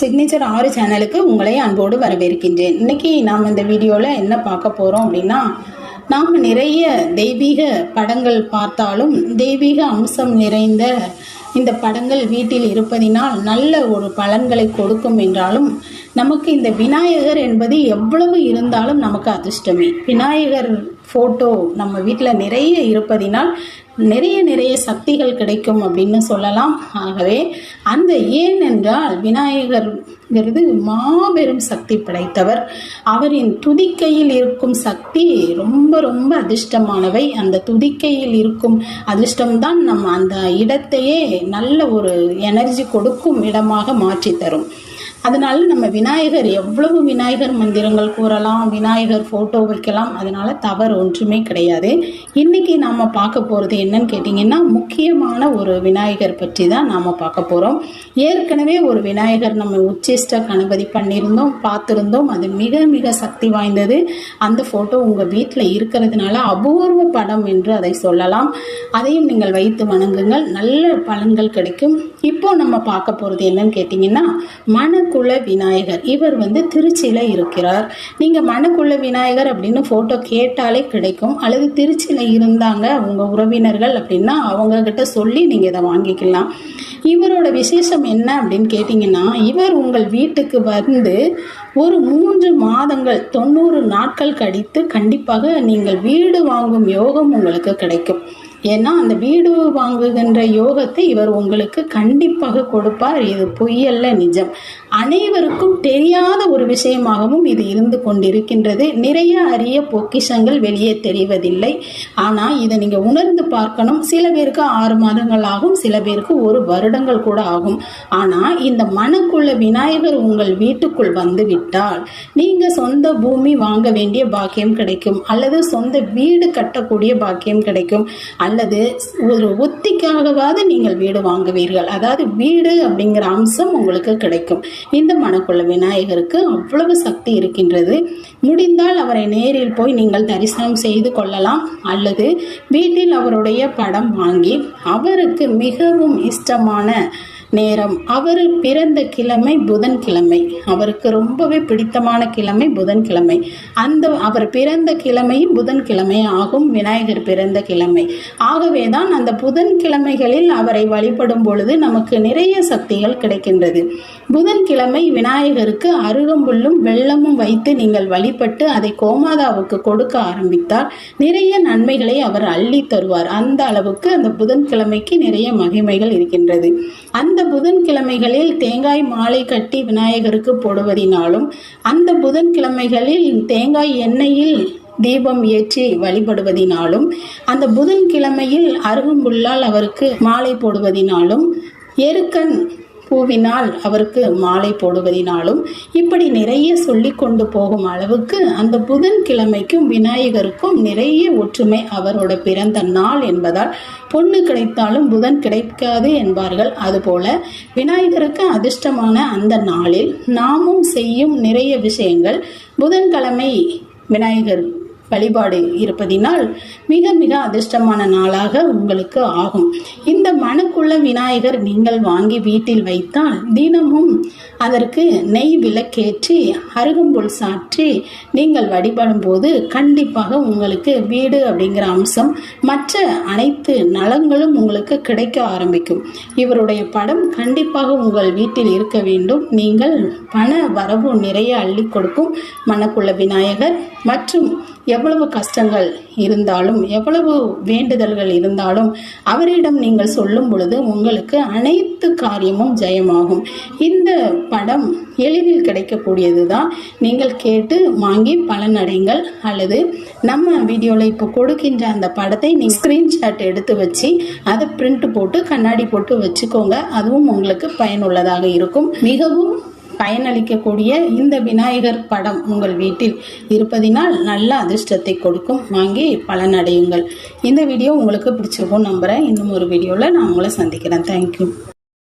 Signature ஆறு சேனலுக்கு உங்களை அன்போடு வரவேற்கின்றேன். இன்னைக்கு நாம் இந்த வீடியோவில் என்ன பார்க்க போகிறோம் அப்படின்னா நாம் நிறைய தெய்வீக படங்கள் பார்த்தாலும் தெய்வீக அம்சம் நிறைந்த இந்த படங்கள் வீட்டில் இருப்பதினால் நல்ல ஒரு பலன்களை கொடுக்கும் என்றாலும் நமக்கு இந்த விநாயகர் என்பது எவ்வளவு இருந்தாலும் நமக்கு அதிர்ஷ்டமே. விநாயகர் ஃபோட்டோ நம்ம வீட்டில் நிறைய இருப்பதினால் நிறைய நிறைய சக்திகள் கிடைக்கும் அப்படின்னு சொல்லலாம். ஆகவே அந்த ஏனென்றால் விநாயகர்ங்கிறது மாபெரும் சக்தி படைத்தவர். அவரின் துதிக்கையில் இருக்கும் சக்தி ரொம்ப ரொம்ப அதிர்ஷ்டமானவை. அந்த துதிக்கையில் இருக்கும் அதிர்ஷ்டம்தான் நம்ம அந்த இடத்தையே நல்ல ஒரு எனர்ஜி கொடுக்கும் இடமாக மாற்றி தரும். அதனால நம்ம விநாயகர் எவ்வளவு விநாயகர் மந்திரங்கள் கூறலாம் விநாயகர் ஃபோட்டோ வைக்கலாம் அதனால தவறு ஒன்றுமே கிடையாது. இன்னைக்கு நாம் பார்க்க போகிறது என்னன்னு கேட்டிங்கன்னா முக்கியமான ஒரு விநாயகர் பற்றி தான் நாம் பார்க்க போகிறோம் ஏற்கனவே ஒரு விநாயகர் நம்ம உச்சிஷ்ட கணபதி பண்ணியிருந்தோம் பார்த்துருந்தோம். அது மிக மிக சக்தி வாய்ந்தது. அந்த ஃபோட்டோ உங்கள் வீட்டில் இருக்கிறதுனால அபூர்வ படம் என்று அதை சொல்லலாம். அதையும் நீங்கள் வைத்து வணங்குங்கள். நல்ல பலன்கள் கிடைக்கும். இப்போ நம்ம பார்க்க போகிறது என்னன்னு கேட்டிங்கன்னா மணக்குள விநாயகர். இவர் வந்து திருச்சியில் இருக்கிறார். நீங்கள் மணக்குள விநாயகர் அப்படின்னு ஃபோட்டோ கேட்டாலே கிடைக்கும். அல்லது திருச்சியில் இருந்தாங்க உங்கள் உறவினர்கள் அப்படின்னா அவங்கக்கிட்ட சொல்லி நீங்கள் இதை வாங்கிக்கலாம். இவரோட விசேஷம் என்ன அப்படின்னு கேட்டிங்கன்னா இவர் உங்கள் வீட்டுக்கு வந்து ஒரு மூன்று மாதங்கள் தொண்ணூறு நாட்கள் கழித்து கண்டிப்பாக நீங்கள் வீடு வாங்கும் யோகம் உங்களுக்கு கிடைக்கும். ஏன்னா அந்த வீடு வாங்குகின்ற யோகத்தை இவர் உங்களுக்கு கண்டிப்பாக கொடுப்பார். இது பொய்யல்ல நிஜம். அனைவருக்கும் தெரியாத ஒரு விஷயமாகவும் இது இருந்து கொண்டிருக்கின்றது. நிறைய அரிய பொக்கிஷங்கள் வெளியே தெரிவதில்லை. ஆனால் இதை நீங்கள் உணர்ந்து பார்க்கணும். சில பேருக்கு ஆறு மாதங்கள் ஆகும் சில பேருக்கு ஒரு வருடங்கள் கூட ஆகும். ஆனால் இந்த மனக்குள்ள விநாயகர் உங்கள் வீட்டுக்குள் வந்து விட்டால் நீங்கள் சொந்த பூமி வாங்க வேண்டிய பாக்கியம் கிடைக்கும். அல்லது சொந்த வீடு கட்டக்கூடிய பாக்கியம் கிடைக்கும். அல்லது ஒரு ஒத்திக்காகவாவது நீங்கள் வீடு வாங்குவீர்கள். அதாவது வீடு அப்படிங்கிற அம்சம் உங்களுக்கு கிடைக்கும். இந்த மனக்குள்ள விநாயகருக்கு அவ்வளவு சக்தி இருக்கின்றது. முடிந்தால் அவரை நேரில் போய் நீங்கள் தரிசனம் செய்து கொள்ளலாம். அல்லது வீட்டில் அவருடைய படம் வாங்கி அவருக்கு மிகவும் இஷ்டமான நேரம். அவர் பிறந்த கிழமை புதன்கிழமை. அவருக்கு ரொம்பவே பிடித்தமான கிழமை புதன்கிழமை. அந்த அவர் பிறந்த கிழமையும் புதன்கிழமை ஆகும். விநாயகர் பிறந்த கிழமை. ஆகவே தான் அந்த புதன்கிழமைகளில் அவரை வழிபடும் பொழுது நமக்கு நிறைய சக்திகள் கிடைக்கின்றது. புதன்கிழமை விநாயகருக்கு அருகம்புல்லும் வெள்ளமும் வைத்து நீங்கள் வழிபட்டு அதை கோமாதாவுக்கு கொடுக்க ஆரம்பித்தால் நிறைய நன்மைகளை அவர் அள்ளி தருவார். அந்த அளவுக்கு அந்த புதன்கிழமைக்கு நிறைய மகிமைகள் இருக்கின்றது. அந்த புதன்கிழமைகளில் தேங்காய் மாலை கட்டி விநாயகருக்கு போடுவதினாலும் அந்த புதன்கிழமைகளில் தேங்காய் எண்ணெயில் தீபம் ஏற்றி வழிபடுவதினாலும் அந்த புதன்கிழமையில் அருகம்புல்லால் அவருக்கு மாலை போடுவதினாலும் எருக்கன் பூவினால் அவருக்கு மாலை போடுவதினாலும் இப்படி நிறைய சொல்லி கொண்டு போகும் அளவுக்கு அந்த புதன் கிழமைக்கும் விநாயகருக்கும் நிறைய ஒற்றுமை அவரோட பிறந்த நாள் என்பதால் பொண்ணு கிடைத்தாலும் புதன் கிடைக்காது என்பார்கள். அதுபோல விநாயகருக்கு அதிர்ஷ்டமான அந்த நாளில் நாமும் செய்யும் நிறைய விஷயங்கள். புதன்கிழமை விநாயகர் வழிபாடு இருப்பதினால் மிக மிக அதிர்ஷ்டமான நாளாக உங்களுக்கு ஆகும். இந்த மனுக்குள்ள விநாயகர் நீங்கள் வாங்கி வீட்டில் வைத்தால் தினமும் அதற்கு நெய் விளக்கேற்றி அருகம்புல் சாற்றி நீங்கள் வழிபடும் போது கண்டிப்பாக உங்களுக்கு வீடு அப்படிங்கிற அம்சம் மற்ற அனைத்து நலங்களும் உங்களுக்கு கிடைக்க ஆரம்பிக்கும். இவருடைய படம் கண்டிப்பாக உங்கள் வீட்டில் இருக்க வேண்டும். நீங்கள் பண வரவு நிறைய அள்ளி கொடுக்கும் மனக்குள்ள விநாயகர் மற்றும் எவ்வளவு கஷ்டங்கள் இருந்தாலும் எவ்வளவு வேண்டுதல்கள் இருந்தாலும் அவரிடம் நீங்கள் சொல்லும் பொழுது உங்களுக்கு அனைத்து காரியமும் ஜெயமாகும். இந்த படம் எளிதில் கிடைக்கக்கூடியது தான் நீங்கள் கேட்டு வாங்கி பலனடைங்கள். அல்லது நம்ம வீடியோவில் இப்போ கொடுக்கின்ற அந்த படத்தை நீங்கள் ஸ்க்ரீன்ஷாட் எடுத்து வச்சு அதை பிரிண்ட் போட்டு கண்ணாடி போட்டு வச்சுக்கோங்க. அதுவும் உங்களுக்கு பயனுள்ளதாக இருக்கும். மிகவும் பயனளிக்கக்கூடிய இந்த விநாயகர் படம் உங்கள் வீட்டில் இருப்பதினால் நல்ல அதிர்ஷ்டத்தை கொடுக்கும். வாங்கி பலனடையுங்கள் இந்த வீடியோ உங்களுக்கு பிடிச்சிருக்கும் நம்புகிறேன் இன்னும் ஒரு வீடியோவில் நான் உங்களை சந்திக்கிறேன். தேங்க்யூ